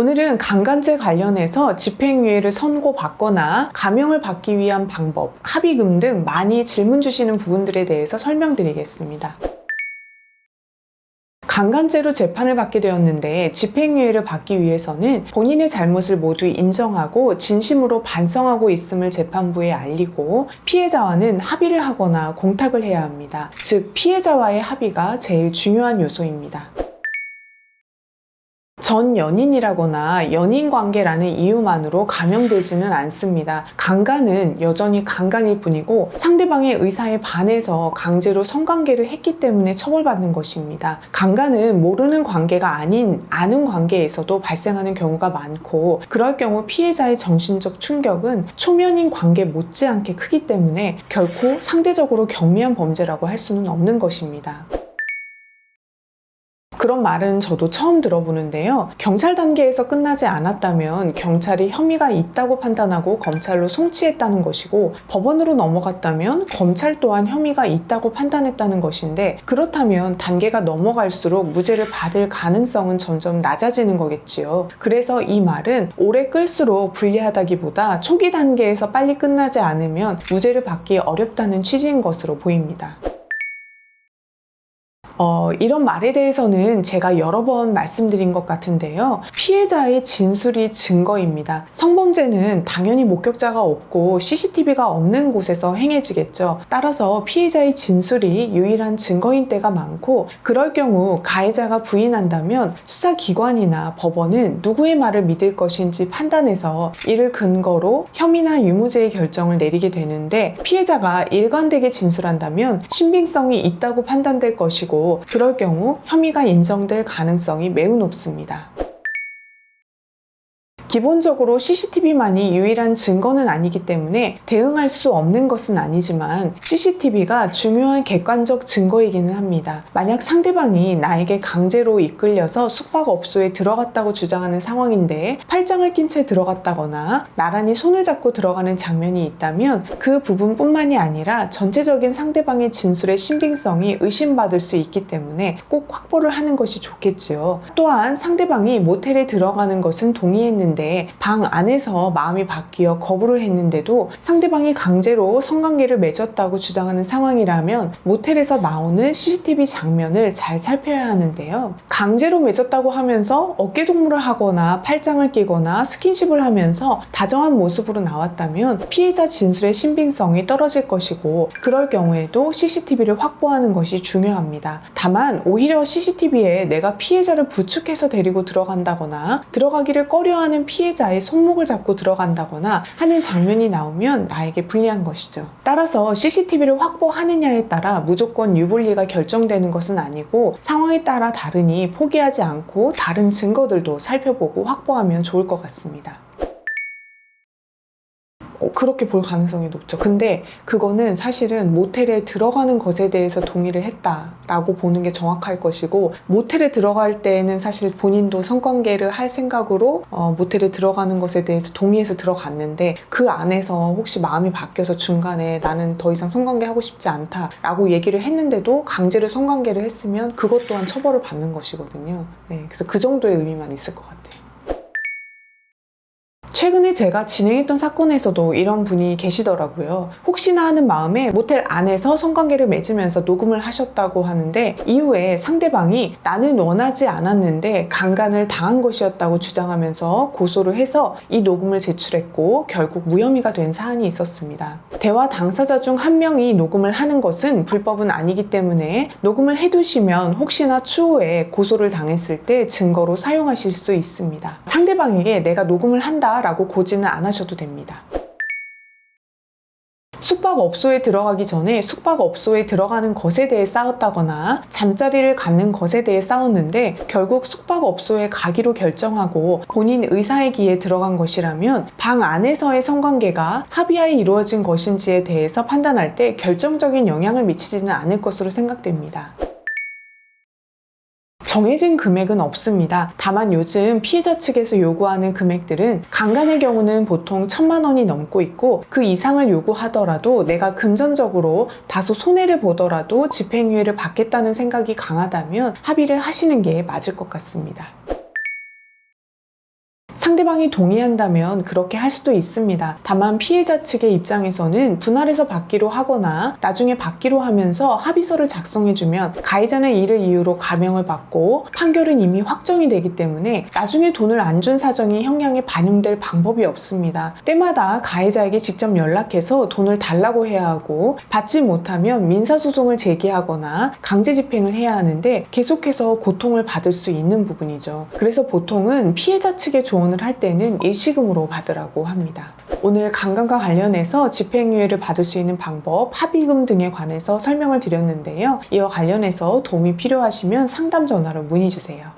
오늘은 강간죄 관련해서 집행유예를 선고받거나 감형을 받기 위한 방법, 합의금 등 많이 질문 주시는 부분들에 대해서 설명드리겠습니다. 강간죄로 재판을 받게 되었는데 집행유예를 받기 위해서는 본인의 잘못을 모두 인정하고 진심으로 반성하고 있음을 재판부에 알리고 피해자와는 합의를 하거나 공탁을 해야 합니다. 즉, 피해자와의 합의가 제일 중요한 요소입니다. 전 연인이라거나 연인 관계라는 이유만으로 감형되지는 않습니다. 강간은 여전히 강간일 뿐이고 상대방의 의사에 반해서 강제로 성관계를 했기 때문에 처벌받는 것입니다. 강간은 모르는 관계가 아닌 아는 관계에서도 발생하는 경우가 많고 그럴 경우 피해자의 정신적 충격은 초면인 관계 못지않게 크기 때문에 결코 상대적으로 경미한 범죄라고 할 수는 없는 것입니다. 그런 말은 저도 처음 들어보는데요. 경찰 단계에서 끝나지 않았다면 경찰이 혐의가 있다고 판단하고 검찰로 송치했다는 것이고 법원으로 넘어갔다면 검찰 또한 혐의가 있다고 판단했다는 것인데 그렇다면 단계가 넘어갈수록 무죄를 받을 가능성은 점점 낮아지는 거겠지요. 그래서 이 말은 오래 끌수록 불리하다기보다 초기 단계에서 빨리 끝나지 않으면 무죄를 받기 어렵다는 취지인 것으로 보입니다. 어, 이런 말에 대해서는 제가 여러 번 말씀드린 것 같은데요. 피해자의 진술이 증거입니다. 성범죄는 당연히 목격자가 없고 CCTV가 없는 곳에서 행해지겠죠. 따라서 피해자의 진술이 유일한 증거인 때가 많고, 그럴 경우 가해자가 부인한다면 수사기관이나 법원은 누구의 말을 믿을 것인지 판단해서 이를 근거로 혐의나 유무죄의 결정을 내리게 되는데, 피해자가 일관되게 진술한다면 신빙성이 있다고 판단될 것이고, 그럴 경우 혐의가 인정될 가능성이 매우 높습니다. 기본적으로 CCTV만이 유일한 증거는 아니기 때문에 대응할 수 없는 것은 아니지만 CCTV가 중요한 객관적 증거이기는 합니다. 만약 상대방이 나에게 강제로 이끌려서 숙박업소에 들어갔다고 주장하는 상황인데 팔짱을 낀 채 들어갔다거나 나란히 손을 잡고 들어가는 장면이 있다면 그 부분뿐만이 아니라 전체적인 상대방의 진술의 신빙성이 의심받을 수 있기 때문에 꼭 확보를 하는 것이 좋겠지요. 또한 상대방이 모텔에 들어가는 것은 동의했는데 방 안에서 마음이 바뀌어 거부를 했는데도 상대방이 강제로 성관계를 맺었다고 주장하는 상황이라면 모텔에서 나오는 CCTV 장면을 잘 살펴야 하는데요. 강제로 맺었다고 하면서 어깨 동무를 하거나 팔짱을 끼거나 스킨십을 하면서 다정한 모습으로 나왔다면 피해자 진술의 신빙성이 떨어질 것이고 그럴 경우에도 CCTV를 확보하는 것이 중요합니다. 다만 오히려 CCTV에 내가 피해자를 부축해서 데리고 들어간다거나 들어가기를 꺼려하는 피해자의 손목을 잡고 들어간다거나 하는 장면이 나오면 나에게 불리한 것이죠. 따라서 CCTV를 확보하느냐에 따라 무조건 유불리가 결정되는 것은 아니고 상황에 따라 다르니 포기하지 않고 다른 증거들도 살펴보고 확보하면 좋을 것 같습니다. 어, 그렇게 볼 가능성이 높죠. 근데 그거는 사실은 모텔에 들어가는 것에 대해서 동의를 했다라고 보는 게 정확할 것이고 모텔에 들어갈 때는 사실 본인도 성관계를 할 생각으로 어, 모텔에 들어가는 것에 대해서 동의해서 들어갔는데 그 안에서 혹시 마음이 바뀌어서 중간에 나는 더 이상 성관계 하고 싶지 않다라고 얘기를 했는데도 강제로 성관계를 했으면 그것 또한 처벌을 받는 것이거든요. 네, 그래서 그 정도의 의미만 있을 것 같아요. 최근에 제가 진행했던 사건에서도 이런 분이 계시더라고요. 혹시나 하는 마음에 모텔 안에서 성관계를 맺으면서 녹음을 하셨다고 하는데 이후에 상대방이 나는 원하지 않았는데 강간을 당한 것이었다고 주장하면서 고소를 해서 이 녹음을 제출했고 결국 무혐의가 된 사안이 있었습니다. 대화 당사자 중 한 명이 녹음을 하는 것은 불법은 아니기 때문에 녹음을 해두시면 혹시나 추후에 고소를 당했을 때 증거로 사용하실 수 있습니다. 상대방에게 내가 녹음을 한다 라고 고지는 안 하셔도 됩니다. 숙박업소에 들어가기 전에 숙박업소에 들어가는 것에 대해 싸웠다거나 잠자리를 갖는 것에 대해 싸웠는데 결국 숙박업소에 가기로 결정하고 본인 의사의 기에 들어간 것이라면 방 안에서의 성관계가 합의하에 이루어진 것인지에 대해서 판단할 때 결정적인 영향을 미치지는 않을 것으로 생각됩니다. 정해진 금액은 없습니다. 다만 요즘 피해자 측에서 요구하는 금액들은 강간의 경우는 보통 천만 원이 넘고 있고 그 이상을 요구하더라도 내가 금전적으로 다소 손해를 보더라도 집행유예를 받겠다는 생각이 강하다면 합의를 하시는 게 맞을 것 같습니다. 상대방이 동의한다면 그렇게 할 수도 있습니다. 다만 피해자 측의 입장에서는 분할해서 받기로 하거나 나중에 받기로 하면서 합의서를 작성해주면 가해자는 이를 이유로 감형을 받고 판결은 이미 확정이 되기 때문에 나중에 돈을 안 준 사정이 형량에 반영될 방법이 없습니다. 때마다 가해자에게 직접 연락해서 돈을 달라고 해야 하고 받지 못하면 민사소송을 제기하거나 강제 집행을 해야 하는데 계속해서 고통을 받을 수 있는 부분이죠. 그래서 보통은 피해자 측의 조언 을 할 때는 일시금으로 받으라고 합니다. 오늘 강간과 관련해서 집행유예를 받을 수 있는 방법, 합의금 등에 관해서 설명을 드렸는데요. 이와 관련해서 도움이 필요하시면 상담 전화로 문의 주세요.